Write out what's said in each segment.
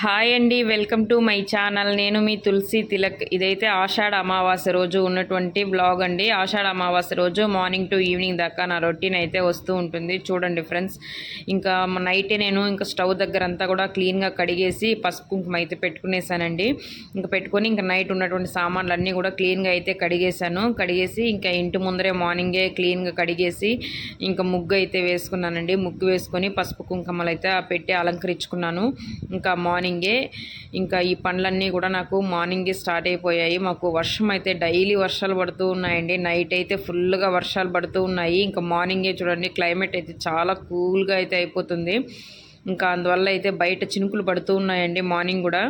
Hi అండి welcome to my channel. నేను మీ తులసి తిలక్. ఇదైతే ఆషాఢ అమావాస్య రోజు ఉన్నటువంటి బ్లాగ్ అండి. ఆషాఢ అమావాస్య రోజు మార్నింగ్ టు ఈవినింగ్ దాకా నా రొటీన్ అయితే వస్తూ ఉంటుంది. చూడండి ఫ్రెండ్స్ ఇంకా నైటే నేను ఇంకా స్టవ్ దగ్గర అంతా కూడా క్లీన్గా కడిగేసి పసుపు కుంకుమ అయితే పెట్టుకునేసానండి. ఇంకా పెట్టుకొని ఇంకా నైట్ ఉన్నటువంటి సామాన్లు అన్నీ కూడా క్లీన్గా అయితే కడిగేశాను. కడిగేసి ఇంకా ఇంటి ముందరే మార్నింగే క్లీన్గా కడిగేసి ఇంకా ముగ్గు అయితే వేసుకున్నానండి. ముగ్గు వేసుకొని పసుపు కుంకుమలు అయితే పెట్టి అలంకరించుకున్నాను. ఇంకా మార్నింగ్ ఇంకా ఈ పనులన్నీ కూడా నాకు మార్నింగే స్టార్ట్ అయిపోయాయి. మాకు వర్షం అయితే డైలీ వర్షాలు పడుతూ ఉన్నాయండి. నైట్ అయితే ఫుల్గా వర్షాలు పడుతూ ఉన్నాయి. ఇంకా మార్నింగే చూడండి క్లైమేట్ అయితే చాలా కూల్గా అయితే అయిపోతుంది. ఇంకా అందువల్ల అయితే బయట చినుకులు పడుతూ ఉన్నాయండి మార్నింగ్ కూడా.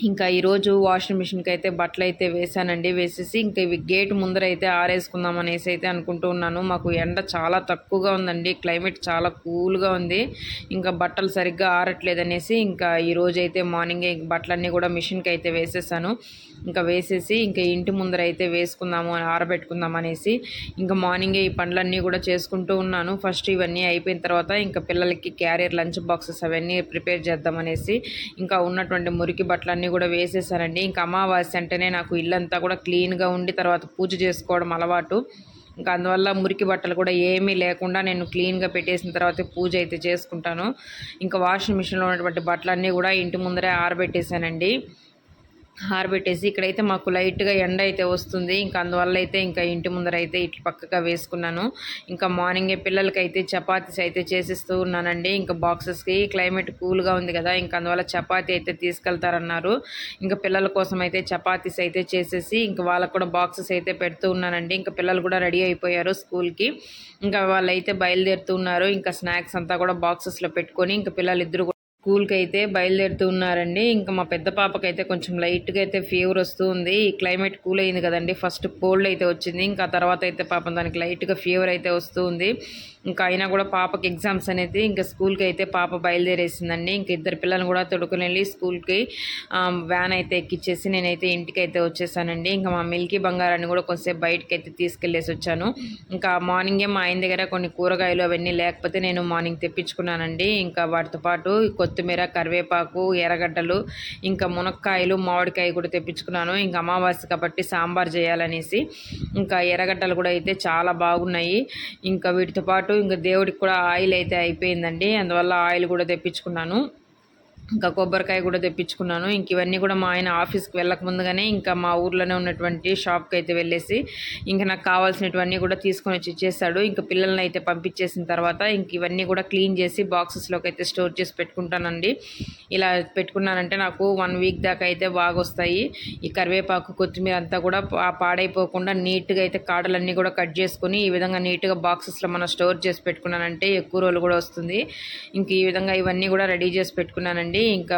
ఇంకా ఈరోజు వాషింగ్ మిషన్కి అయితే బట్టలు అయితే వేసానండి వేసేసి ఇంకా ఇవి గేట్ ముందర అయితే ఆరేసుకుందాం అనేసి అయితే అనుకుంటూ ఉన్నాను. మాకు ఎండ చాలా తక్కువగా ఉందండి. క్లైమేట్ చాలా కూల్గా ఉంది. ఇంకా బట్టలు సరిగ్గా ఆరట్లేదు అనేసి ఇంకా ఈరోజు అయితే మార్నింగే బట్టలన్నీ కూడా మిషన్కి అయితే వేసేసాను. ఇంకా వేసేసి ఇంకా ఇంటి ముందర అయితే వేసుకుందాము ఆరబెట్టుకుందాం అనేసి ఇంకా మార్నింగే ఈ పండ్లన్నీ కూడా చేసుకుంటూ ఉన్నాను. ఫస్ట్ ఇవన్నీ అయిపోయిన తర్వాత ఇంకా పిల్లలకి క్యారియర్ లంచ్ బాక్సెస్ అవన్నీ ప్రిపేర్ చేద్దాం అనేసి ఇంకా ఉన్నటువంటి మురికి బట్టలన్నీ కూడా వేసేసానండి ఇంకా అమావాస్య అంటేనే నాకు ఇల్లంతా కూడా క్లీన్గా ఉండి తర్వాత పూజ చేసుకోవడం అలవాటు. ఇంకా అందువల్ల మురికి బట్టలు కూడా ఏమీ లేకుండా నేను క్లీన్గా పెట్టేసిన తర్వాత పూజ అయితే చేసుకుంటాను. ఇంకా వాషింగ్ మిషన్లో ఉన్నటువంటి బట్టలన్నీ కూడా ఇంటి ముందరే ఆరబెట్టేశానండి. ఆరబెట్టేసి ఇక్కడైతే మాకు లైట్గా ఎండ అయితే వస్తుంది. ఇంకా అందువల్ల అయితే ఇంకా ఇంటి ముందర అయితే ఇట్లా పక్కగా వేసుకున్నాను. ఇంకా మార్నింగే పిల్లలకి అయితే చపాతీస్ అయితే చేసిస్తూ ఉన్నానండి. ఇంకా బాక్సెస్కి క్లైమేట్ కూల్గా ఉంది కదా ఇంకా అందువల్ల చపాతీ అయితే తీసుకెళ్తారన్నారు. ఇంకా పిల్లల కోసం అయితే చపాతీస్ అయితే చేసేసి ఇంకా వాళ్ళకు కూడా బాక్సెస్ అయితే పెడుతూ ఉన్నానండి. ఇంకా పిల్లలు కూడా రెడీ అయిపోయారు స్కూల్కి. ఇంకా వాళ్ళు అయితే బయలుదేరుతూ ఉన్నారు. ఇంకా స్నాక్స్ అంతా కూడా బాక్సెస్లో పెట్టుకొని ఇంకా పిల్లలు ఇద్దరు స్కూల్కి అయితే బయలుదేరుతూ ఉన్నారండి. ఇంకా మా పెద్ద పాపకి అయితే కొంచెం లైట్గా అయితే ఫీవర్ వస్తూ ఉంది. ఈ క్లైమేట్ కూల్ అయింది కదండి. ఫస్ట్ కోల్డ్ అయితే వచ్చింది. ఇంకా తర్వాత అయితే పాపం దానికి లైట్గా ఫీవర్ అయితే వస్తూ ఉంది. ఇంకా అయినా కూడా పాపకి ఎగ్జామ్స్ అనేది ఇంకా స్కూల్కి అయితే పాప బయలుదేరేసిందండి. ఇంకా ఇద్దరు పిల్లల్ని కూడా తొడుకుని వెళ్ళి స్కూల్కి వ్యాన్ అయితే ఎక్కిచ్చేసి నేనైతే ఇంటికి అయితే వచ్చేసానండి. ఇంకా మా మిల్కీ బంగారాన్ని కూడా కొంచెంసేపు బయటకి అయితే తీసుకెళ్ళేసి వచ్చాను. ఇంకా మార్నింగే మా ఆయన దగ్గర కొన్ని కూరగాయలు అవన్నీ లేకపోతే నేను మార్నింగ్ తెప్పించుకున్నానండి. ఇంకా వాటితో పాటు కొత్తిమీర కరివేపాకు ఎర్రగడ్డలు ఇంకా మునక్కాయలు మామిడికాయ కూడా తెప్పించుకున్నాను. ఇంకా అమావాస్య కాబట్టి సాంబార్ చేయాలనేసి ఇంకా ఎర్రగడ్డలు కూడా అయితే చాలా బాగున్నాయి. ఇంకా వీటితో పాటు ఇంకా దేవుడికి కూడా ఆయిల్ అయితే అయిపోయిందండి. అందువల్ల ఆయిల్ కూడా తెప్పించుకున్నాను. ఇంకా కొబ్బరికాయ కూడా తెప్పించుకున్నాను. ఇంక ఇవన్నీ కూడా మా ఆయన ఆఫీస్కి వెళ్ళక ముందుగానే ఇంకా మా ఊర్లోనే ఉన్నటువంటి షాప్కి అయితే వెళ్ళేసి ఇంకా నాకు కావాల్సినటువన్నీ కూడా తీసుకొని వచ్చి ఇచ్చేసాడు. ఇంకా పిల్లల్ని అయితే పంపించేసిన తర్వాత ఇంక ఇవన్నీ కూడా క్లీన్ చేసి బాక్సెస్లోకి అయితే స్టోర్ చేసి పెట్టుకుంటానండి. ఇలా పెట్టుకున్నానంటే నాకు వన్ వీక్ దాకా అయితే బాగా వస్తాయి ఈ కరివేపాకు కొత్తిమీర అంతా కూడా పాడైపోకుండా నీట్గా అయితే కాడలన్నీ కూడా కట్ చేసుకుని ఈ విధంగా నీట్గా బాక్సెస్లో మనం స్టోర్ చేసి పెట్టుకున్నానంటే ఎక్కువ రోజులు కూడా వస్తుంది. ఇంక ఈ విధంగా ఇవన్నీ కూడా రెడీ చేసి పెట్టుకున్నానండి. ఇంకా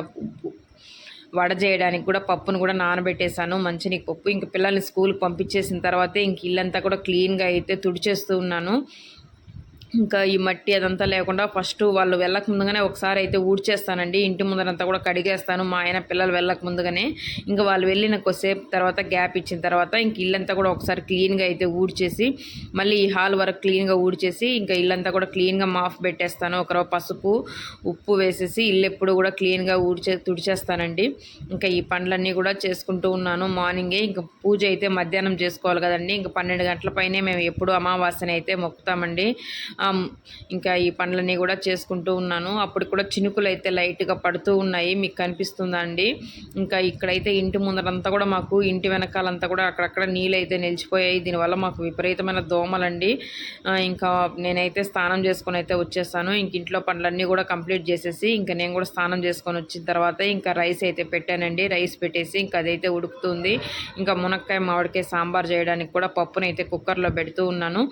వడ చేయడానికి కూడా పప్పును కూడా నానబెట్టేశాను. మంచినీకు పప్పు. ఇంకా పిల్లల్ని స్కూల్కి పంపించేసిన తర్వాతే ఇంక ఇల్లంతా కూడా క్లీన్గా అయితే తుడిచేస్తూ ఉన్నాను. ఇంకా ఈ మట్టి అదంతా లేకుండా ఫస్ట్ వాళ్ళు వెళ్ళక ముందుగానే ఒకసారి అయితే ఊడ్చేస్తానండి. ఇంటి ముందరంతా కూడా కడిగేస్తాను. మా ఆయన పిల్లలు వెళ్ళక ముందుగానే ఇంకా వాళ్ళు వెళ్ళిన కొద్దిసేపు తర్వాత గ్యాప్ ఇచ్చిన తర్వాత ఇంక ఇల్లంతా కూడా ఒకసారి క్లీన్గా అయితే ఊడ్చేసి మళ్ళీ ఈ హాల్ వరకు క్లీన్గా ఊడ్చేసి ఇంకా ఇల్లంతా కూడా క్లీన్గా మాఫ్ పెట్టేస్తాను. ఒకరో పసుపు ఉప్పు వేసేసి ఇల్లు ఎప్పుడు కూడా క్లీన్గా ఊడ్చే తుడిచేస్తానండి. ఇంకా ఈ పనులన్నీ కూడా చేసుకుంటూ ఉన్నాను. మార్నింగే ఇంకా పూజ అయితే మధ్యాహ్నం చేసుకోవాలి కదండి. ఇంకా పన్నెండు గంటల పైనే మేము ఎప్పుడు అమావాస్యని అయితే మొక్కుతామండి ఇంకా ఈ పనులన్నీ కూడా చేసుకుంటూ ఉన్నాను. అప్పుడు కూడా చినుకులు అయితే లైట్గా పడుతూ ఉన్నాయి. మీకు కనిపిస్తుందండి ఇంకా ఇక్కడైతే ఇంటి ముందరంతా కూడా మాకు ఇంటి వెనకాలంతా కూడా అక్కడక్కడ నీళ్ళు అయితే నిలిచిపోయాయి. దీనివల్ల మాకు విపరీతమైన దోమలండి. ఇంకా నేనైతే స్నానం చేసుకొని అయితే వచ్చేస్తాను ఇంక ఇంట్లో పనులన్నీ కూడా కంప్లీట్ చేసేసి ఇంకా నేను కూడా స్నానం చేసుకొని వచ్చిన తర్వాత ఇంకా రైస్ అయితే పెట్టానండి. రైస్ పెట్టేసి ఇంకా అదైతే ఉడుకుతుంది. ఇంకా మునక్కాయ మామిడికాయ సాంబార్ చేయడానికి కూడా పప్పునైతే కుక్కర్లో పెడుతూ ఉన్నాను.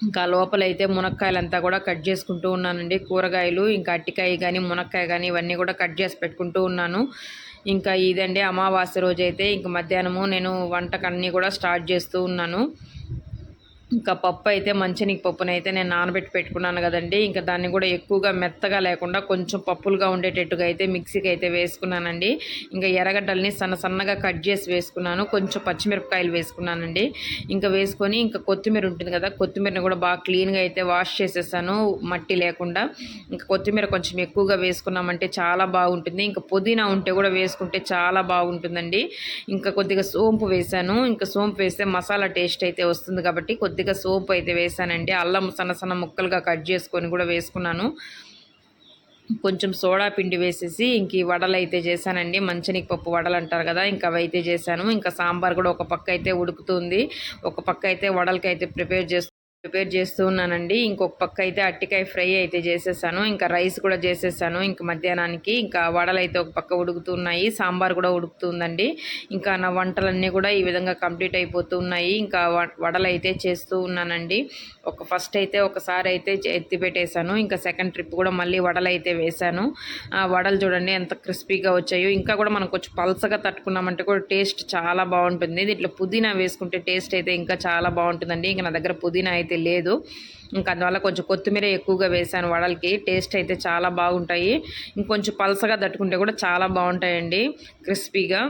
ఇంకా లోపలైతే మునక్కాయలంతా కూడా కట్ చేసుకుంటూ ఉన్నానండి. కూరగాయలు ఇంకా అట్టికాయ కానీ మునక్కాయ కానీ ఇవన్నీ కూడా కట్ చేసి పెట్టుకుంటూ ఉన్నాను. ఇంకా ఇదండి అమావాస్య రోజు అయితే ఇంక మధ్యాహ్నము నేను వంటకన్నీ కూడా స్టార్ట్ చేస్తూ ఉన్నాను. ఇంకా పప్పు అయితే మంచినీకి పప్పునైతే అయితే నేను నానబెట్టి పెట్టుకున్నాను కదండి. ఇంకా దాన్ని కూడా ఎక్కువగా మెత్తగా లేకుండా కొంచెం పప్పులుగా ఉండేటట్టుగా అయితే మిక్సీకి అయితే వేసుకున్నానండి. ఇంకా ఎర్రగడ్డల్ని సన్న సన్నగా కట్ చేసి వేసుకున్నాను. కొంచెం పచ్చిమిరపకాయలు వేసుకున్నానండి. ఇంకా వేసుకొని ఇంకా కొత్తిమీర ఉంటుంది కదా కొత్తిమీరని కూడా బాగా క్లీన్గా అయితే వాష్ చేసేసాను. మట్టి లేకుండా ఇంకా కొత్తిమీర కొంచెం ఎక్కువగా వేసుకున్నామంటే చాలా బాగుంటుంది. ఇంకా పుదీనా ఉంటే కూడా వేసుకుంటే చాలా బాగుంటుందండి. ఇంకా కొద్దిగా సోంపు వేసాను ఇంకా సోంపు వేస్తే మసాలా టేస్ట్ అయితే వస్తుంది కాబట్టి కొద్దిగా కొద్దిగా సోప్ అయితే వేసానండి. అల్లం సన్న సన్న ముక్కలుగా కట్ చేసుకొని కూడా వేసుకున్నాను. కొంచెం సోడా పిండి వేసేసి ఇంక వడలు అయితే చేశానండి. మంచినీకి పప్పు వడలు అంటారు కదా ఇంకా అవి అయితే చేశాను. ఇంకా సాంబార్ కూడా ఒక పక్క అయితే ఉడుకుతుంది. ఒక పక్క అయితే వడలకి అయితే ప్రిపేర్ చేస్తూ ప్రిపేర్ చేస్తూ ఉన్నానండి. ఇంకొక పక్క అయితే అట్టికాయ ఫ్రై అయితే చేసేసాను. ఇంకా రైస్ కూడా చేసేసాను. ఇంకా మధ్యాహ్నానికి ఇంకా వడలు అయితే ఒక పక్క ఉడుకుతున్నాయి. సాంబార్ కూడా ఉడుకుతుందండి. ఇంకా నా వంటలన్నీ కూడా ఈ విధంగా కంప్లీట్ అయిపోతూ ఉన్నాయి. ఇంకా వడలు అయితే చేస్తూ ఉన్నానండి. ఒక ఫస్ట్ అయితే ఒకసారి అయితే ఎత్తి పెట్టేశాను. ఇంకా సెకండ్ ట్రిప్ కూడా మళ్ళీ వడలు అయితే వేశాను. ఆ వడలు చూడండి ఎంత క్రిస్పీగా వచ్చాయో. ఇంకా కూడా మనం కొంచెం పల్సగా తట్టుకున్నామంటే కూడా టేస్ట్ చాలా బాగుంటుంది. దీంట్లో పుదీనా వేసుకుంటే టేస్ట్ అయితే ఇంకా చాలా బాగుంటుందండి. ఇంకా నా దగ్గర పుదీనా అయితే అయితే లేదు. ఇంకా అందువల్ల కొంచెం కొత్తిమీర ఎక్కువగా వేసాను. వడలకి టేస్ట్ అయితే చాలా బాగుంటాయి. ఇంకొంచెం పలసగా తట్టుకుంటే కూడా చాలా బాగుంటాయండి. క్రిస్పీగా.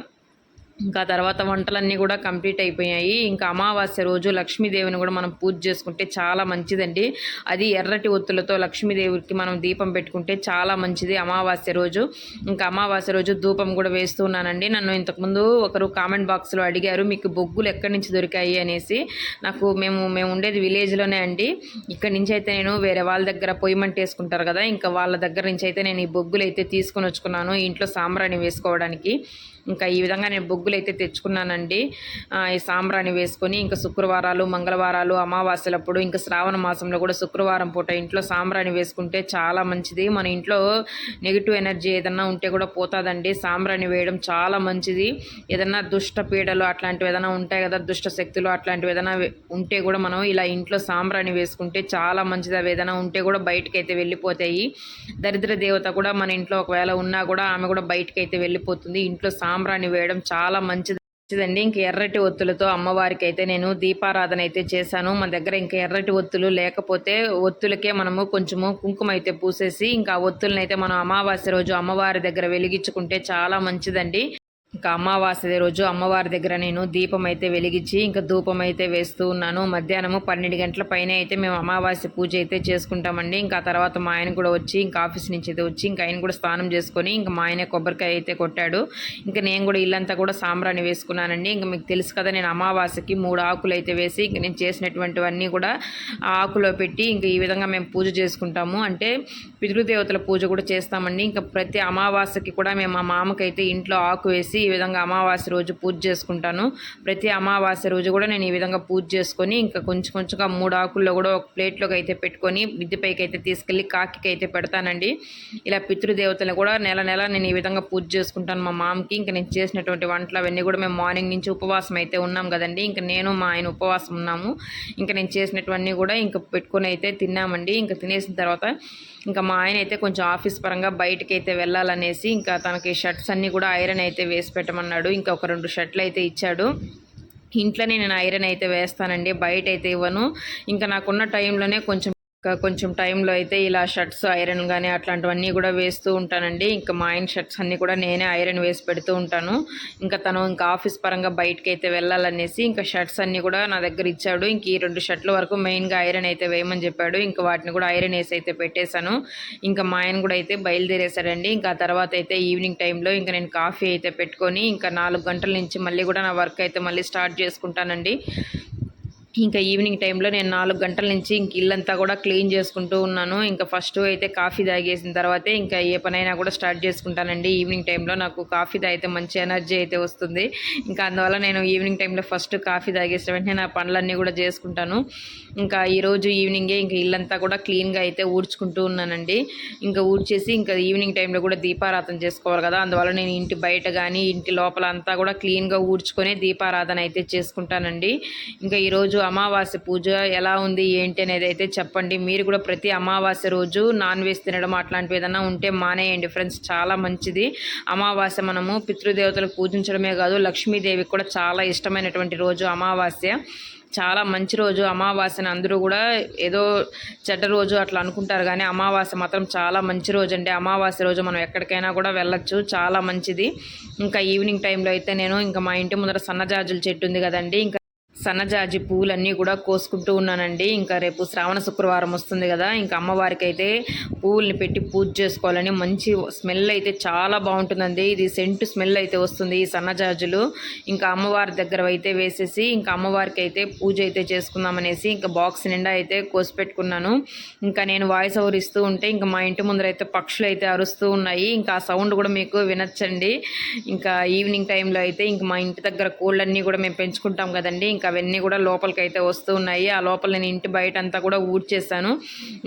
ఇంకా తర్వాత వంటలన్నీ కూడా కంప్లీట్ అయిపోయాయి. ఇంకా అమావాస్య రోజు లక్ష్మీదేవిని కూడా మనం పూజ చేసుకుంటే చాలా మంచిదండి. అది ఎర్రటి ఒత్తులతో లక్ష్మీదేవికి మనం దీపం పెట్టుకుంటే చాలా మంచిది అమావాస్య రోజు. ఇంకా అమావాస్య రోజు ధూపం కూడా వేస్తున్నానండి నన్ను ఇంతకుముందు ఒకరు కామెంట్ బాక్స్లో అడిగారు మీకు బొగ్గులు ఎక్కడి నుంచి దొరికాయి? అనేసి. నాకు మేము మేము ఉండేది విలేజ్లోనే అండి. ఇక్కడి నుంచి అయితే నేను వేరే వాళ్ళ దగ్గర పొయ్యి మంట వేసుకుంటారు కదా ఇంకా వాళ్ళ దగ్గర నుంచి అయితే నేను ఈ బొగ్గులు అయితే తీసుకొని వచ్చుకున్నాను ఇంట్లో సాంబ్రాణి వేసుకోవడానికి. ఇంకా ఈ విధంగా నేను బొగ్గులు అయితే తెచ్చుకున్నానండి ఈ సాంబ్రాణి వేసుకొని ఇంకా శుక్రవారాలు మంగళవారాలు అమావాస్యలప్పుడు ఇంకా శ్రావణ మాసంలో కూడా శుక్రవారం పూట ఇంట్లో సాంబ్రాణి వేసుకుంటే చాలా మంచిది. మన ఇంట్లో నెగిటివ్ ఎనర్జీ ఏదన్నా ఉంటే కూడా పోతుందండి. సాంబ్రాణి వేయడం చాలా మంచిది. ఏదన్నా దుష్ట పీడలు అట్లాంటివి ఏదైనా ఉంటాయి కదా దుష్ట శక్తులు అట్లాంటివి ఏదైనా ఉంటే కూడా మనం ఇలా ఇంట్లో సాంబ్రాణి వేసుకుంటే చాలా మంచిది. అవి ఏదైనా ఉంటే కూడా బయటకు అయితే వెళ్ళిపోతాయి. దరిద్ర దేవత కూడా మన ఇంట్లో ఒకవేళ ఉన్నా కూడా ఆమె కూడా బయటకు అయితే వెళ్ళిపోతుంది. ఇంట్లో సాం సాంబ్రాణి వేయడం చాలా మంచిది. మంచిదండి. ఇంక ఎర్రటి ఒత్తులతో అమ్మవారికి అయితే నేను దీపారాధన అయితే చేశాను. మన దగ్గర ఇంకా ఎర్రటి ఒత్తులు లేకపోతే ఒత్తులకే మనము కొంచెము కుంకుమ అయితే పూసేసి ఇంకా ఒత్తులను అయితే మనం అమావాస్య రోజు అమ్మవారి దగ్గర వెలిగించుకుంటే చాలా మంచిదండి. ఇంకా అమావాస్య రోజు అమ్మవారి దగ్గర నేను దీపం అయితే వెలిగించి ఇంకా ధూపం అయితే వేస్తూ ఉన్నాను. మధ్యాహ్నము పన్నెండు గంటల పైన అయితే మేము అమావాస్య పూజ అయితే చేసుకుంటామండి. ఇంకా తర్వాత మా ఆయన కూడా వచ్చి ఇంకా ఆఫీస్ నుంచి అయితే వచ్చి ఇంకా ఆయన కూడా స్నానం చేసుకొని ఇంకా మా ఆయన కొబ్బరికాయ అయితే కొట్టాడు. ఇంకా నేను కూడా ఇల్లంతా కూడా సాంబ్రాన్ని వేసుకున్నానండి. ఇంకా మీకు తెలుసు కదా నేను అమావాస్యకి మూడు ఆకులు అయితే వేసి ఇంక నేను చేసినటువంటివన్నీ కూడా ఆకులో పెట్టి ఇంకా ఈ విధంగా మేము పూజ చేసుకుంటాము. అంటే పితృదేవతల పూజ కూడా చేస్తామండి. ఇంకా ప్రతి అమావాస్యకి కూడా మేము మా మామకైతే ఇంట్లో ఆకు వేసి ఈ విధంగా అమావాస్య రోజు పూజ చేసుకుంటాను. ప్రతి అమావాస్య రోజు కూడా నేను ఈ విధంగా పూజ చేసుకొని ఇంకా కొంచెం కొంచెంగా మూడు ఆకుల్లో కూడా ఒక ప్లేట్లోకి అయితే పెట్టుకొని మిద్దెపైకి అయితే తీసుకెళ్ళి కాకి అయితే పెడతానండి. ఇలా పితృదేవతలు కూడా నెల నెల నేను ఈ విధంగా పూజ చేసుకుంటాను మా మామకి. ఇంకా నేను చేసినటువంటి వంటలు అవన్నీ కూడా మేము మార్నింగ్ నుంచి ఉపవాసం అయితే ఉన్నాం కదండి. ఇంకా నేను మా ఆయన ఉపవాసం ఉన్నాము. ఇంకా నేను చేసినటువన్నీ కూడా ఇంకా పెట్టుకొని అయితే తిన్నామండి. ఇంకా తినేసిన తర్వాత ఇంకా మా ఆయన అయితే కొంచెం ఆఫీస్ పరంగా బయటకి అయితే వెళ్ళాలనేసి ఇంకా తనకి షర్ట్స్ అన్నీ కూడా ఐరన్ అయితే వేసి పెట్టమన్నాడు. ఇంకా ఒక రెండు షర్ట్లు అయితే ఇచ్చాడు. ఇంట్లోనే నేను ఐరన్ అయితే వేస్తానండి బయట అయితే ఇవ్వను. ఇంకా నాకున్న టైంలోనే కొంచెం కొంచెం టైంలో అయితే ఇలా షర్ట్స్ ఐరన్ కానీ అట్లాంటివన్నీ కూడా వేస్తూ ఉంటానండి. ఇంకా మా ఆయన షర్ట్స్ అన్నీ కూడా నేనే ఐరన్ వేసి పెడుతూ ఉంటాను. ఇంకా తను ఇంకా ఆఫీస్ పరంగా బయటకి అయితే వెళ్ళాలనేసి ఇంకా షర్ట్స్ అన్నీ కూడా నా దగ్గర ఇచ్చాడు. ఇంక ఈ రెండు షర్ట్ల వరకు మెయిన్గా ఐరన్ అయితే వేయమని చెప్పాడు. ఇంకా వాటిని కూడా ఐరన్ వేసి అయితే పెట్టేశాను. ఇంకా మా ఆయన కూడా అయితే బయలుదేరేశాడండి. ఇంకా తర్వాత అయితే ఈవినింగ్ టైంలో ఇంకా నేను కాఫీ అయితే పెట్టుకొని ఇంకా నాలుగు గంటల నుంచి మళ్ళీ కూడా నా వర్క్ అయితే మళ్ళీ స్టార్ట్ చేసుకుంటానండి. ఇంకా ఈవినింగ్ టైంలో నేను నాలుగు గంటల నుంచి ఇంక ఇల్లంతా కూడా క్లీన్ చేసుకుంటూ ఉన్నాను. ఇంకా ఫస్ట్ అయితే కాఫీ తాగేసిన తర్వాతే ఇంకా ఏ పనైనా కూడా స్టార్ట్ చేసుకుంటానండి. ఈవినింగ్ టైంలో నాకు కాఫీ తాగితే మంచి ఎనర్జీ అయితే వస్తుంది. ఇంకా అందువల్ల నేను ఈవినింగ్ టైంలో ఫస్ట్ కాఫీ తాగేసిన వెంటనే నా పనులన్నీ కూడా చేసుకుంటాను. ఇంకా ఈరోజు ఈవినింగే ఇంకా ఇల్లంతా కూడా క్లీన్గా అయితే ఊడ్చుకుంటూ ఉన్నానండి. ఇంకా ఊడ్చేసి ఇంకా ఈవినింగ్ టైంలో కూడా దీపారాధన చేసుకోవాలి కదా. అందువల్ల నేను ఇంటి బయట కానీ ఇంటి లోపల అంతా కూడా క్లీన్గా ఊడ్చుకొని దీపారాధన అయితే చేసుకుంటానండి. ఇంకా ఈరోజు అమావాస్య పూజ ఎలా ఉంది ఏంటి అనేది అయితే చెప్పండి. మీరు కూడా ప్రతి అమావాస్య రోజు నాన్ వెజ్ తినడం అట్లాంటివి ఏదైనా ఉంటే మానేయండి ఫ్రెండ్స్. చాలా మంచిది. అమావాస్య మనము పితృదేవతలకు పూజించడమే కాదు లక్ష్మీదేవికి కూడా చాలా ఇష్టమైనటువంటి రోజు అమావాస్య. చాలా మంచి రోజు అమావాస్యని అందరూ కూడా ఏదో చెడ్డ రోజు అట్లా అనుకుంటారు కానీ అమావాస్య మాత్రం చాలా మంచి రోజు అండి. అమావాస్య రోజు మనం ఎక్కడికైనా కూడా వెళ్ళొచ్చు. చాలా మంచిది. ఇంకా ఈవినింగ్ టైంలో అయితే నేను ఇంకా మా ఇంటి ముందర సన్నజాజుల చెట్టు ఉంది కదండి ఇంకా సన్నజాజి పువ్వులన్నీ కూడా కోసుకుంటూ ఉన్నానండి. ఇంకా రేపు శ్రావణ శుక్రవారం వస్తుంది కదా ఇంకా అమ్మవారికి అయితే పువ్వుల్ని పెట్టి పూజ చేసుకోవాలని మంచి స్మెల్ అయితే చాలా బాగుంటుందండి. ఇది సెంటు స్మెల్ అయితే వస్తుంది ఈ సన్నజాజులు. ఇంకా అమ్మవారి దగ్గర అయితే వేసేసి ఇంకా అమ్మవారికి అయితే పూజ అయితే చేసుకుందామనేసి ఇంకా బాక్స్ నిండా అయితే కోసి పెట్టుకున్నాను ఇంకా నేను వాయిస్ ఓవర్ ఇస్తూ ఉంటే ఇంకా మా ఇంటి ముందర అయితే పక్షులు అయితే అరుస్తూ ఉన్నాయి. ఇంకా ఆ సౌండ్ కూడా మీకు వినొచ్చండి. ఇంకా ఈవినింగ్ టైంలో అయితే ఇంకా మా ఇంటి దగ్గర కోళ్ళన్నీ కూడా మేము పెంచుకుంటాం కదండి. ఇంకా ఇంకా అవన్నీ కూడా లోపలికి అయితే వస్తూ ఉన్నాయి. ఆ లోపల నేను ఇంటి బయట అంతా కూడా ఊడ్చేసాను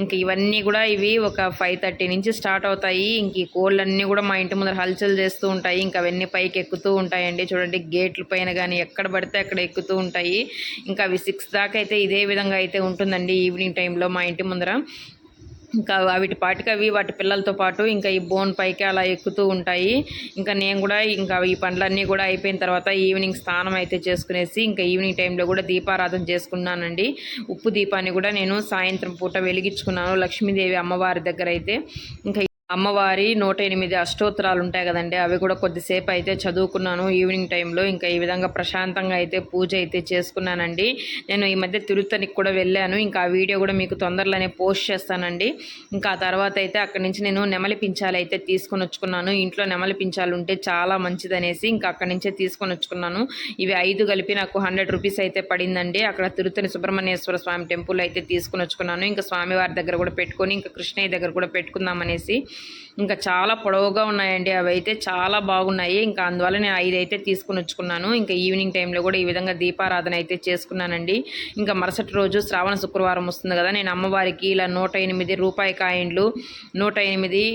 ఇంక ఇవన్నీ కూడా ఇవి ఒక ఫైవ్ థర్టీ నుంచి స్టార్ట్ అవుతాయి. ఇంక ఈ కోళ్ళన్నీ కూడా మా ఇంటి ముందర హల్చల్ చేస్తూ ఉంటాయి. ఇంకా అవన్నీ పైకి ఎక్కుతూ ఉంటాయండి. చూడండి గేట్ల పైన కానీ ఎక్కడ పడితే అక్కడ ఎక్కుతూ ఉంటాయి. ఇంకా అవి సిక్స్ దాకా అయితే ఇదే విధంగా అయితే ఉంటుందండి ఈవినింగ్ టైంలో మా ఇంటి ముందర. ఇంకా వాటి పాటికి అవి వాటి పిల్లలతో పాటు ఇంకా ఈ బోన్ పైకి అలా ఎక్కుతూ ఉంటాయి. ఇంకా నేను కూడా ఇంకా ఈ పండ్లన్నీ కూడా అయిపోయిన తర్వాత ఈవినింగ్ స్నానం అయితే చేసుకునేసి ఇంకా ఈవినింగ్ టైంలో కూడా దీపారాధన చేసుకున్నానండి. ఉప్పు దీపాన్ని కూడా నేను సాయంత్రం పూట వెలిగించుకున్నాను లక్ష్మీదేవి అమ్మవారి దగ్గర అయితే. ఇంకా అమ్మవారి నూట ఎనిమిది అష్టోత్తరాలు ఉంటాయి కదండి అవి కూడా కొద్దిసేపు అయితే చదువుకున్నాను. ఈవినింగ్ టైంలో ఇంకా ఈ విధంగా ప్రశాంతంగా అయితే పూజ అయితే చేసుకున్నానండి. నేను ఈ మధ్య తిరుత్తనికి కూడా వెళ్ళాను. ఇంకా ఆ వీడియో కూడా మీకు తొందరలోనే పోస్ట్ చేస్తానండి. ఇంకా ఆ తర్వాత అయితే అక్కడి నుంచి నేను నెమలి పించాలు అయితే తీసుకొని వచ్చుకున్నాను. ఇంట్లో నెమలి పించాలు ఉంటే చాలా మంచిదనేసి ఇంకా అక్కడి నుంచే తీసుకొని వచ్చుకున్నాను. ఇవి ఐదు కలిపి నాకు హండ్రెడ్ రూపీస్ అయితే పడిందండి. అక్కడ తిరుత్తని సుబ్రహ్మణ్యేశ్వర స్వామి టెంపుల్ అయితే తీసుకొని వచ్చుకున్నాను. ఇంకా స్వామివారి దగ్గర కూడా పెట్టుకొని ఇంకా కృష్ణయ్య దగ్గర కూడా పెట్టుకుందామనేసి ఇంకా చాలా పొడవుగా ఉన్నాయండి. అవి అయితే చాలా బాగున్నాయి. ఇంకా అందువల్ల నేను ఐదు అయితే తీసుకుని వచ్చుకున్నాను. ఇంకా ఈవినింగ్ టైంలో కూడా ఈ విధంగా దీపారాధన అయితే చేసుకున్నానండి. ఇంకా మరుసటి రోజు శ్రావణ శుక్రవారం వస్తుంది కదా నేను అమ్మవారికి ఇలా నూట ఎనిమిది రూపాయి కాయిన్లు నూట ఎనిమిది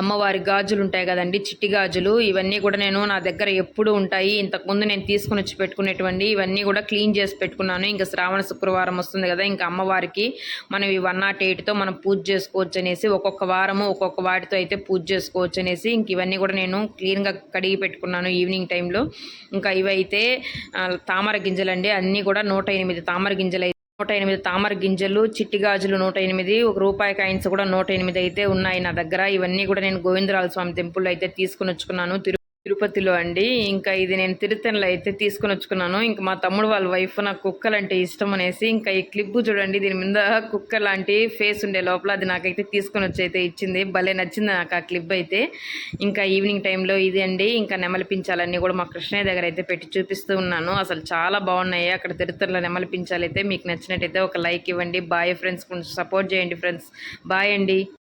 అమ్మవారి గాజులు ఉంటాయి కదండి చిట్టి గాజులు. ఇవన్నీ కూడా నేను నా దగ్గర ఎప్పుడు ఉంటాయి. ఇంతకుముందు నేను తీసుకుని వచ్చి పెట్టుకునేటువంటి ఇవన్నీ కూడా క్లీన్ చేసి పెట్టుకున్నాను. ఇంకా శ్రావణ శుక్రవారం వస్తుంది కదా ఇంకా అమ్మవారికి మనం ఈ వన్ నాట్ ఎయిట్తో మనం పూజ చేసుకోవచ్చు అనేసి ఒక్కొక్క వారము ఒక్కొక్క వాటితో అయితే పూజ చేసుకోవచ్చు అనేసి ఇంక ఇవన్నీ కూడా నేను క్లీన్గా కడిగి పెట్టుకున్నాను ఈవినింగ్ టైంలో. ఇంకా ఇవైతే తామర గింజలండి. అన్నీ కూడా నూట ఎనిమిది తామర గింజలు నూట ఎనిమిది తామర గింజలు చిట్టి గాజులు నూట ఎనిమిది ఒక రూపాయి కాయిన్స్ కూడా నూట ఎనిమిది అయితే ఉన్నాయి నా దగ్గర. ఇవన్నీ కూడా నేను గోవిందరాజ స్వామి టెంపుల్ అయితే తీసుకుని వచ్చుకున్నాను. తిరు తిరుపతిలో అండి. ఇంకా ఇది నేను తిరుతనలో అయితే తీసుకుని వచ్చుకున్నాను. ఇంకా మా తమ్ముడు వాళ్ళ వైఫ్ నాకు కుక్కలు అంటే ఇష్టం అనేసి ఇంకా ఈ క్లిప్ చూడండి. దీని మీద కుక్క లాంటి ఫేస్ ఉండే లోపల అది నాకైతే తీసుకొని వచ్చి అయితే ఇచ్చింది. భలే నచ్చింది నాకు ఆ క్లిప్ అయితే. ఇంకా ఈవినింగ్ టైంలో ఇది అండి. ఇంకా నెమలిపించాలన్నీ కూడా మా కృష్ణయ్య దగ్గర అయితే పెట్టి చూపిస్తూ ఉన్నాను. అసలు చాలా బాగున్నాయి. అక్కడ తిరుతలలో నెమలిపించాలైతే మీకు నచ్చినట్టయితే ఒక లైక్ ఇవ్వండి. బాయ్ ఫ్రెండ్స్ కొంచెం సపోర్ట్ చేయండి ఫ్రెండ్స్ బాయ్ అండి.